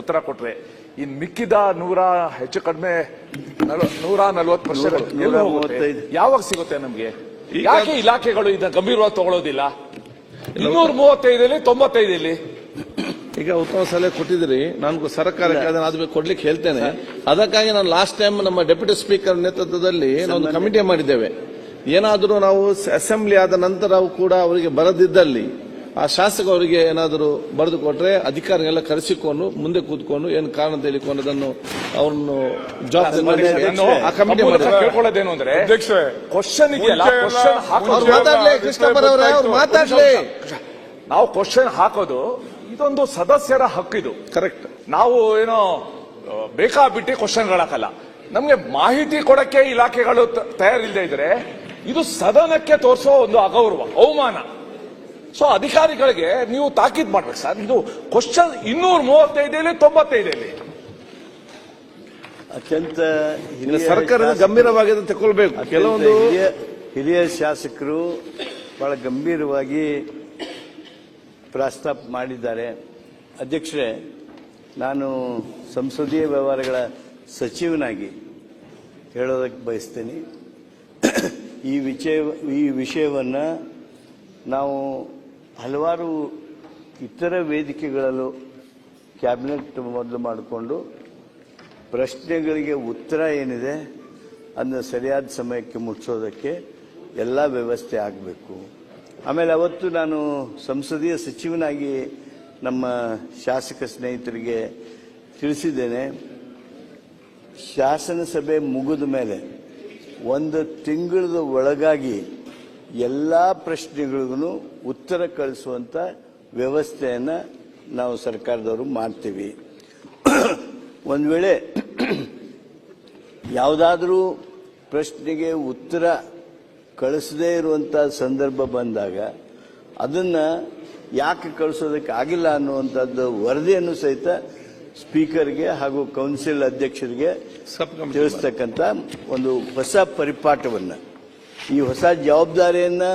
ಉತ್ತರ ಕೊಟ್ರೆ ಇನ್ ಮಿಕ್ಕಿದ ನೂರ ಹೆಚ್ಚು ಕಡಿಮೆ ನೂರ ನಲ್ವತ್ತು ಪರ್ಸೆಂಟ್. ಯಾವಾಗ ಸಿಗುತ್ತೆ ನಮ್ಗೆ? ಯಾಕೆ ಇಲಾಖೆಗಳು ಇದನ್ನ ಗಂಭೀರವಾಗಿ ತಗೊಳ್ಳೋದಿಲ್ಲ ಇನ್ನೂರ ಮೂವತ್ತೈದಲ್ಲಿ ತೊಂಬತ್ತೈದಲ್ಲಿ ಈಗ ಉತ್ತಮ ಸಲಹೆ ಕೊಟ್ಟಿದ್ರಿ ನಾನು ಸರ್ಕಾರಕ್ಕೆ ಅದನ್ನ ಕೊಡ್ಲಿಕ್ಕೆ ಹೇಳ್ತೇನೆ. ಅದಕ್ಕಾಗಿ ನಾನು ಲಾಸ್ಟ್ ಟೈಮ್ ನಮ್ಮ ಡೆಪ್ಯೂಟಿ ಸ್ಪೀಕರ್ ನೇತೃತ್ವದಲ್ಲಿ ನಾವು ಒಂದು ಕಮಿಟಿ ಮಾಡಿದ್ದೇವೆ. ಏನಾದರೂ ನಾವು ಅಸೆಂಬ್ಲಿ ಆದ ನಂತರ ಕೂಡ ಅವರಿಗೆ ಬರದಿದ್ದಲ್ಲಿ ಆ ಶಾಸಕ ಅವರಿಗೆ ಏನಾದರೂ ಬರೆದು ಕೊಟ್ಟರೆ ಅಧಿಕಾರಿಗೆಲ್ಲ ಕರೆಸಿಕೊಂಡು ಮುಂದೆ ಕೂತ್ಕೊಂಡು ಏನು ಕಾರಣ ಅದನ್ನು ಅವ್ರನ್ನು ಕೇಳ್ಕೊಳ್ಳೋದೇನು ಅಂದ್ರೆ ಕ್ವಶನ್ ಮಾತಾಡ್ಲಿ ನಾವು ಕ್ವಶನ್ ಹಾಕೋದು ಇದೊಂದು ಸದಸ್ಯರ ಹಕ್ಕಿದು ಕರೆಕ್ಟ್ ನಾವು ಏನೋ ಬೇಕಾ ಬೇಕಾಬಿಟ್ಟಿ ಕ್ವಶನ್ ಹಾಕಲ್ಲ ನಮ್ಗೆ ಮಾಹಿತಿ ಕೊಡಕ್ಕೆ ಇಲಾಖೆಗಳು ತಯಾರಿಲ್ಲದೆ ಇದ್ರೆ ಇದು ಸದನಕ್ಕೆ ತೋರಿಸೋ ಒಂದು ಅಗೌರವ ಅವಮಾನ. ಸೊ ಅಧಿಕಾರಿಗಳಿಗೆ ನೀವು ತಾಕೀದ್ ಮಾಡ್ಬೇಕು ಸರ್. ಇದು ಕ್ವಶನ್ ಇನ್ನೂರ ಮೂವತ್ತೈದಲ್ಲಿ ತೊಂಬತ್ತೈದಲ್ಲಿ ಅತ್ಯಂತ ಸರ್ಕಾರ ಹಿರಿಯ ಸರ್ಕಾರದ ಶಾಸಕರು- ಗಂಭೀರವಾಗಿ ಅದನ್ನ ತಗೊಳ್ಬೇಕು ಅತ್ಯಂತ ಕೆಲವೊಂದು ಹಿರಿಯ ಹಿರಿಯ ಶಾಸಕರು ಬಹಳ ಗಂಭೀರವಾಗಿ ಪ್ರಸ್ತಾಪ ಮಾಡಿದ್ದಾರೆ. ಅಧ್ಯಕ್ಷರೇ ನಾನು ಸಂಸದೀಯ ವ್ಯವಹಾರಗಳ ಸಚಿವನಾಗಿ ಹೇಳೋದಕ್ಕೆ ಬಯಸ್ತೇನೆ. ಈ ವಿಷಯ ಈ ವಿಷಯವನ್ನು ನಾವು ಹಲವಾರು ಇತರ ವೇದಿಕೆಗಳಲ್ಲೂ ಕ್ಯಾಬಿನೆಟ್ ಮೊದಲು ಮಾಡಿಕೊಂಡು ಪ್ರಶ್ನೆಗಳಿಗೆ ಉತ್ತರ ಏನಿದೆ ಅದನ್ನ ಸರಿಯಾದ ಸಮಯಕ್ಕೆ ಮುಟ್ಟಿಸೋದಕ್ಕೆ ಎಲ್ಲ ವ್ಯವಸ್ಥೆ ಆಗಬೇಕು. ಆಮೇಲೆ ಅವತ್ತು ನಾನು ಸಂಸದೀಯ ಸಚಿವನಾಗಿ ನಮ್ಮ ಶಾಸಕ ಸ್ನೇಹಿತರಿಗೆ ತಿಳಿಸಿದ್ದೇನೆ ಶಾಸನ ಸಭೆ ಮುಗಿದ ಮೇಲೆ ಒಂದು ತಿಂಗಳದ ಒಳಗಾಗಿ ಎಲ್ಲ ಪ್ರಶ್ನೆಗಳಿಗೂ ಉತ್ತರ ಕಳಿಸುವಂಥ ವ್ಯವಸ್ಥೆಯನ್ನು ನಾವು ಸರ್ಕಾರದವರು ಮಾಡ್ತೀವಿ. ಒಂದು ವೇಳೆ ಯಾವುದಾದ್ರೂ ಪ್ರಶ್ನೆಗೆ ಉತ್ತರ ಕಳಿಸದೇ ಇರುವಂಥ ಸಂದರ್ಭ ಬಂದಾಗ ಅದನ್ನು ಯಾಕೆ ಕಳಿಸೋದಕ್ಕೆ ಆಗಿಲ್ಲ ಅನ್ನುವಂಥದ್ದು ವರದಿಯನ್ನು ಸಹಿತ ಸ್ಪೀಕರ್ಗೆ ಹಾಗೂ ಕೌನ್ಸಿಲ್ ಅಧ್ಯಕ್ಷರಿಗೆ ತಿಳಿಸ್ತಕ್ಕಂಥ ಒಂದು ಹೊಸ ಪರಿಪಾಠವನ್ನು. ಈ ಹೊಸ ಜವಾಬ್ದಾರಿಯನ್ನು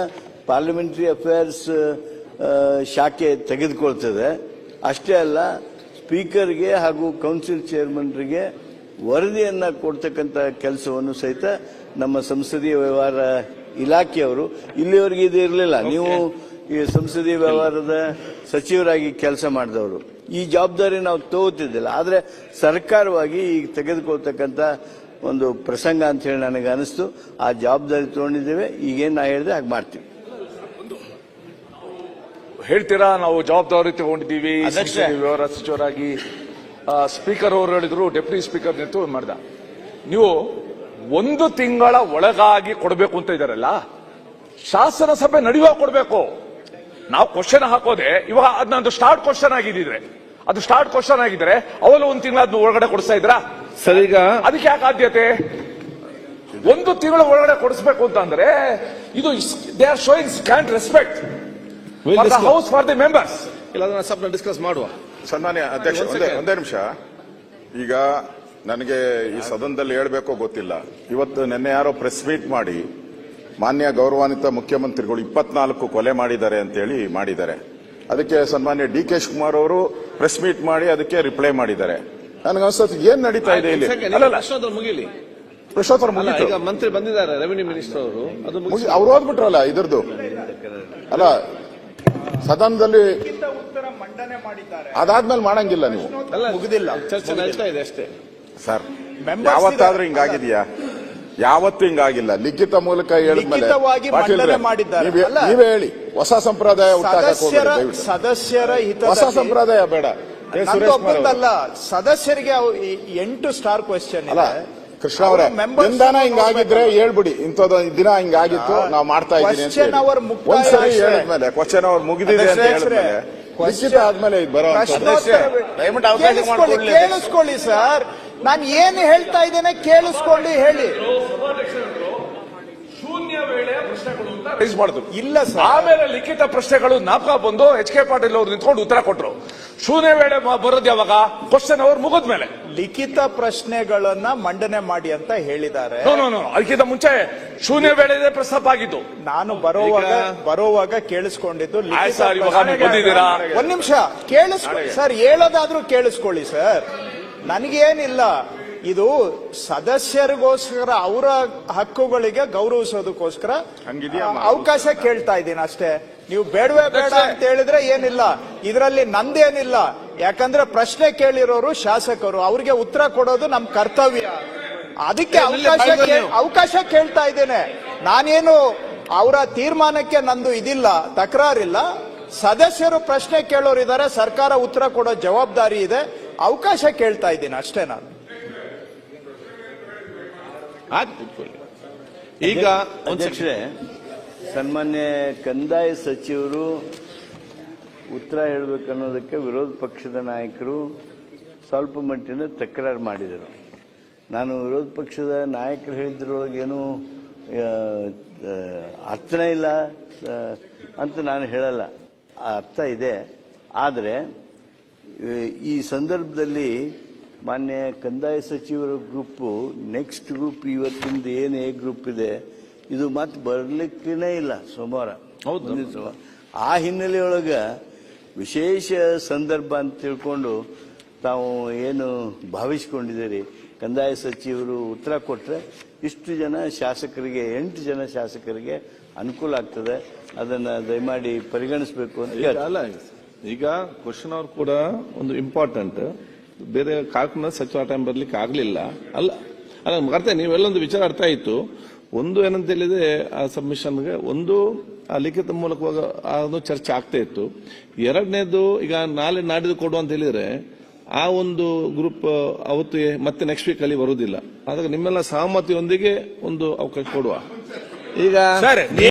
ಪಾರ್ಲಿಮೆಂಟರಿ ಅಫೇರ್ಸ್ ಶಾಖೆ ತೆಗೆದುಕೊಳ್ತದೆ. ಅಷ್ಟೇ ಅಲ್ಲ ಸ್ಪೀಕರ್ಗೆ ಹಾಗೂ ಕೌನ್ಸಿಲ್ ಚೇರ್ಮನ್ರಿಗೆ ವರದಿಯನ್ನು ಕೊಡ್ತಕ್ಕಂಥ ಕೆಲಸವನ್ನು ಸಹಿತ ನಮ್ಮ ಸಂಸದೀಯ ವ್ಯವಹಾರ ಇಲಾಖೆಯವರು ಇಲ್ಲಿವರೆಗೆ ಇದು ಇರಲಿಲ್ಲ. ನೀವು ಈ ಸಂಸದೀಯ ವ್ಯವಹಾರದ ಸಚಿವರಾಗಿ ಕೆಲಸ ಮಾಡಿದವರು. ಈ ಜವಾಬ್ದಾರಿ ನಾವು ತಗೋತಿದ್ದಿಲ್ಲ. ಆದರೆ ಸರ್ಕಾರವಾಗಿ ಈಗ ತೆಗೆದುಕೊಳ್ತಕ್ಕಂಥ ಒಂದು ಪ್ರಸಂಗ ಅಂತ ಹೇಳಿ ನನಗೆ ಅನಿಸ್ತು. ಆ ಜವಾಬ್ದಾರಿ ತಗೊಂಡಿದ್ದೇವೆ. ಈಗೇನು ನಾ ಹೇಳಿದೆ ಹಾಗೆ ಮಾಡ್ತೀವಿ. ಹೇಳ್ತೀರಾ? ನಾವು ಜವಾಬ್ದಾರಿ ತಗೊಂಡಿದ್ದೀವಿ. ವ್ಯವಹಾರ ಸಚಿವರಾಗಿ ಸ್ಪೀಕರ್ ಅವರು ಹೇಳಿದ್ರು ಡೆಪ್ಯೂಟಿ ಸ್ಪೀಕರ್ ನಿಂತು ಮಾಡ್ದ. ನೀವು ಒಂದು ತಿಂಗಳ ಒಳಗಾಗಿ ಕೊಡಬೇಕು ಅಂತ ಇದಾರಲ್ಲ ಶಾಸನ ಸಭೆ ನಡೆಯುವಾಗ ಕೊಡಬೇಕು. ನಾವು ಕ್ವಶನ್ ಹಾಕೋದೆ ಇವಾಗ ಅದನ್ನೊಂದು ಸ್ಟಾರ್ಟ್ ಕ್ವಶನ್ ಆಗಿದ್ರೆ ಅದು ಸ್ಟಾರ್ಟ್ ಕ್ವಶನ್ ಆಗಿದ್ರೆ ಅವಳು ಒಂದು ತಿಂಗಳ ಒಳಗಡೆ ಕೊಡಿಸ್ತಾ ಇದ್ರಾ ಸರ್ ಈಗ ಅದಕ್ಕೆ ಯಾಕೆ ಆದ್ಯತೆ? ಒಂದು ತಿಂಗಳ ಒಳಗಡೆ ಕೊಡಿಸ್ಬೇಕು ಅಂತ ಅಂದ್ರೆ ಇದು they are showing scant respect house for the members ಇಲ್ಲ ಅದನ್ನ ಸ್ವಲ್ಪ ಡಿಸ್ಕಸ್ ಮಾಡುವ. ಸನ್ಮಾನ್ಯ ಅಧ್ಯಕ್ಷ ಒಂದೇ ಒಂದೇ ನಿಮಿಷ. ಈಗ ನನಗೆ ಈ ಸದನದಲ್ಲಿ ಹೇಳ್ಬೇಕೋ ಗೊತ್ತಿಲ್ಲ. ಇವತ್ತು ನಿನ್ನೆ ಯಾರೋ ಪ್ರೆಸ್ ಮೀಟ್ ಮಾಡಿ ಮಾನ್ಯ ಗೌರವಾನ್ವಿತ ಮುಖ್ಯಮಂತ್ರಿಗಳು ಇಪ್ಪತ್ನಾಲ್ಕು ಕೊಲೆ ಮಾಡಿದ್ದಾರೆ ಅಂತೇಳಿ ಮಾಡಿದ್ದಾರೆ. ಅದಕ್ಕೆ ಸನ್ಮಾನ್ಯ ಡಿ ಕೆ ಶಿವಕುಮಾರ್ ಅವರು ಪ್ರೆಸ್ ಮೀಟ್ ಮಾಡಿ ಅದಕ್ಕೆ ರಿಪ್ಲೈ ಮಾಡಿದ್ದಾರೆ. ನನಗೆ ಅನ್ಸುತ್ತೆ ಏನ್ ನಡೀತಾ ಇದೆ ಇಲ್ಲಿ. ಮುಗಿಲಿ. ಪ್ರಶೋತ್ತರ ಮುಗಿತು. ಈಗ ಮಂತ್ರಿ ಬಂದಿದ್ದಾರೆ ರೆವಿನ್ಯೂ ಮಿನಿಸ್ಟರ್ ಅವರು. ಅದು ಅವ್ರು ಓದ್ಬಿಟ್ರಲ್ಲ ಇದ್ರದ್ದು? ಅಲ್ಲ ಸದನದಲ್ಲಿ ಅದಾದ್ಮೇಲೆ ಮಾಡಂಗಿಲ್ಲ ನೀವು. ಅಲ್ಲ ಮುಗಿದಿಲ್ಲ. ಚರ್ಚೆ ನಡೀತಾ ಇದೆ ಅಷ್ಟೇ. ಸರ್ ಯಾವತ್ತಾದ್ರೂ ಹಿಂಗಾಗಿದ್ಯಾ? ಯಾವತ್ತೂ ಹಿಂಗಾಗಿಲ್ಲ. ಲಿಖಿತ ಮೂಲಕ ಹೇಳಿದ್ಮೇಲೆ ಮಾಡಿದ್ದಾರೆ. ನೀವೇ- ಹೇಳಿ. ಹೊಸ ಸಂಪ್ರದಾಯ ಸದಸ್ಯರ ಹೊಸ ಸಂಪ್ರದಾಯ ಬೇಡ. ಅಲ್ಲ. ಸದಸ್ಯರಿಗೆ ಎಂಟು ಸ್ಟಾರ್ ಕ್ವಶನ್ ಅಲ್ಲ ಕೃಷ್ಣ ಅವರೇ ಎಂದಾನ ಹಿಂಗಾಗಿದ್ರೆ. ಹೇಳ್ಬಿಡಿ. ಇಂಥದ್ದು ದಿನ ಹಿಂಗಾಗಿತ್ತು ನಾವು ಮಾಡ್ತಾ ಇದ್ದೀವಿ ಒಂದ್ಸರಿ. ಹೇಳಿದ್ಮೇಲೆ ಕ್ವಶನ್ ಅವ್ರು ಮುಗಿದಿದೆ ಅಂತ ಹೇಳಿದ್ಮೇಲೆ ನಿಶ್ಚಿತ ಆದ್ಮೇಲೆ ಬರೋ ಕೇಳಿಸ್ಕೊಳ್ಳಿ ಸರ್ ನಾನು ಏನು ಹೇಳ್ತಾ ಇದ್ದೇನೆ ಕೇಳಿಸ್ಕೊಳ್ಳಿ ಹೇಳಿ. ಶೂನ್ಯ ಅಂತ ರೈಸ್ ಮಾಡಿದ್ರು ಇಲ್ಲ ಸರ್. ಆಮೇಲೆ ಲಿಖಿತ ಪ್ರಶ್ನೆಗಳು ನಾಪಕ ಬಂದು ಎಚ್ ಕೆ ಪಾಟೀಲ್ ಅವರು ನಿಂತ್ಕೊಂಡು ಉತ್ತರ ಕೊಟ್ರು. ಶೂನ್ಯ ವೇಳೆ ಬರೋದ್ ಯಾವಾಗ? ಕ್ವಶನ್ ಮುಗಿದ ಮೇಲೆ. ಲಿಖಿತ ಪ್ರಶ್ನೆಗಳನ್ನ ಮಂಡನೆ ಮಾಡಿ ಅಂತ ಹೇಳಿದ್ದಾರೆ. ನೋ ನೋ ನೋ ಅದಕ್ಕಿಂತ ಮುಂಚೆ ಶೂನ್ಯ ವೇಳೆ ಪ್ರಸ್ತಾಪ ಆಗಿತ್ತು ನಾನು ಬರೋವಾಗ ಬರೋವಾಗ ಕೇಳಿಸ್ಕೊಂಡಿದ್ದು ಒಂದ್ ನಿಮಿಷ ಕೇಳಿಸ್ಕೊಳ್ಳಿ ಸರ್ ಹೇಳೋದಾದ್ರೂ ಕೇಳಿಸ್ಕೊಳ್ಳಿ ಸರ್. ನನಗೇನಿಲ್ಲ. ಇದು ಸದಸ್ಯರಿಗೋಸ್ಕರ ಅವರ ಹಕ್ಕುಗಳಿಗೆ ಗೌರವಿಸೋದಕ್ಕೋಸ್ಕರ ಹಂಗಿದ್ಯಾ ಅವಕಾಶ ಕೇಳ್ತಾ ಇದ್ದೀನಿ ಅಷ್ಟೇ. ನೀವು ಬೇಡವೇ ಬೇಡ ಅಂತ ಹೇಳಿದ್ರೆ ಏನಿಲ್ಲ. ಇದರಲ್ಲಿ ನಂದೇನಿಲ್ಲ. ಯಾಕಂದ್ರೆ ಪ್ರಶ್ನೆ ಕೇಳಿರೋರು ಶಾಸಕರು. ಅವ್ರಿಗೆ ಉತ್ತರ ಕೊಡೋದು ನಮ್ ಕರ್ತವ್ಯ. ಅದಕ್ಕೆ ಅವಕಾಶ ಅವಕಾಶ ಕೇಳ್ತಾ ಇದ್ದೇನೆ. ನಾನೇನು ಅವರ ತೀರ್ಮಾನಕ್ಕೆ ನಂದು ಇದಿಲ್ಲ ತಕರಾರಿಲ್ಲ. ಸದಸ್ಯರು ಪ್ರಶ್ನೆ ಕೇಳೋರಿದ್ದಾರೆ ಸರ್ಕಾರ ಉತ್ತರ ಕೊಡೋ ಜವಾಬ್ದಾರಿ ಇದೆ. ಅವಕಾಶ ಕೇಳ್ತಾ ಇದ್ದೀನಿ ಅಷ್ಟೇ ನಾನು. ಈಗ. ಅಧ್ಯಕ್ಷರೇ ಸನ್ಮಾನ್ಯ ಕಂದಾಯ ಸಚಿವರು ಉತ್ತರ ಹೇಳಬೇಕನ್ನೋದಕ್ಕೆ ವಿರೋಧ ಪಕ್ಷದ ನಾಯಕರು ಸ್ವಲ್ಪ ಮಟ್ಟಿನ ತಕರಾರು ಮಾಡಿದರು. ನಾನು ವಿರೋಧ ಪಕ್ಷದ ನಾಯಕರು ಹೇಳಿದ್ರೊಳಗೆ ಏನು ಆ, ಆ, ಅರ್ಥನೇ ಇಲ್ಲ ಅಂತ ನಾನು ಹೇಳಲ್ಲ. ಅರ್ಥ ಇದೆ. ಆದರೆ ಈ ಸಂದರ್ಭದಲ್ಲಿ ಮಾನ್ಯ ಕಂದಾಯ ಸಚಿವರ ಗ್ರೂಪು ನೆಕ್ಸ್ಟ್ ಗ್ರೂಪ್ ಇವತ್ತಿಂದ ಏನು ಎ ಗ್ರೂಪ್ ಇದೆ ಇದು ಮತ್ತೆ ಬರ್ಲಿಕ್ಕೇ ಇಲ್ಲ ಸೋಮವಾರ. ಹೌದು. ಮುಂದಿನ ಸೋಮವಾರ. ಆ ಹಿನ್ನೆಲೆಯೊಳಗ ವಿಶೇಷ ಸಂದರ್ಭ ಅಂತ ತಿಳ್ಕೊಂಡು ತಾವು ಏನು ಭಾವಿಸ್ಕೊಂಡಿದ್ದೀರಿ? ಕಂದಾಯ ಸಚಿವರು ಉತ್ತರ ಕೊಟ್ಟರೆ ಇಷ್ಟು ಜನ ಶಾಸಕರಿಗೆ ಎಂಟು ಜನ ಶಾಸಕರಿಗೆ ಅನುಕೂಲ ಆಗ್ತದೆ. ಅದನ್ನ ದಯಮಾಡಿ ಪರಿಗಣಿಸಬೇಕು ಅಂತ ಅಲ್ಲ ಈಗ ಕ್ವಶನ್ ಅವ್ರು ಕೂಡ ಒಂದು ಇಂಪಾರ್ಟೆಂಟ್ ಬೇರೆ ಕಾರ್ಯಕ್ರಮ ಸಚಿವ ಟೈಮ್ ಬರ್ಲಿಕ್ಕೆ ಆಗಲಿಲ್ಲ. ಅಲ್ಲ ಅಲ್ಲ ಮಾಡ್ತೇನೆ ನೀವೆಲ್ಲೊಂದು ವಿಚಾರ ಅರ್ಥ ಆಯ್ತು. ಒಂದು ಏನಂತ ಹೇಳಿದ್ರೆ ಆ ಸಬ್ಮಿಷನ್ಗೆ ಒಂದು, ಆ ಲಿಖಿತ ಮೂಲಕವಾಗ ಅದು ಚರ್ಚೆ ಆಗ್ತಾ ಇತ್ತು. ಎರಡನೇದು, ಈಗ ನಾಳೆ ನಾಡಿದ್ದು ಕೊಡು ಅಂತ ಹೇಳಿದ್ರೆ, ಆ ಒಂದು ಗ್ರೂಪ್ ಅವತ್ತು ಮತ್ತೆ ನೆಕ್ಸ್ಟ್ ವೀಕ್ ಅಲ್ಲಿ ಬರುವುದಿಲ್ಲ. ಆದಾಗ ನಿಮ್ಮೆಲ್ಲ ಸಹಮತಿಯೊಂದಿಗೆ ಒಂದು ಅವಕಾಶ ಕೊಡುವ. ಈಗ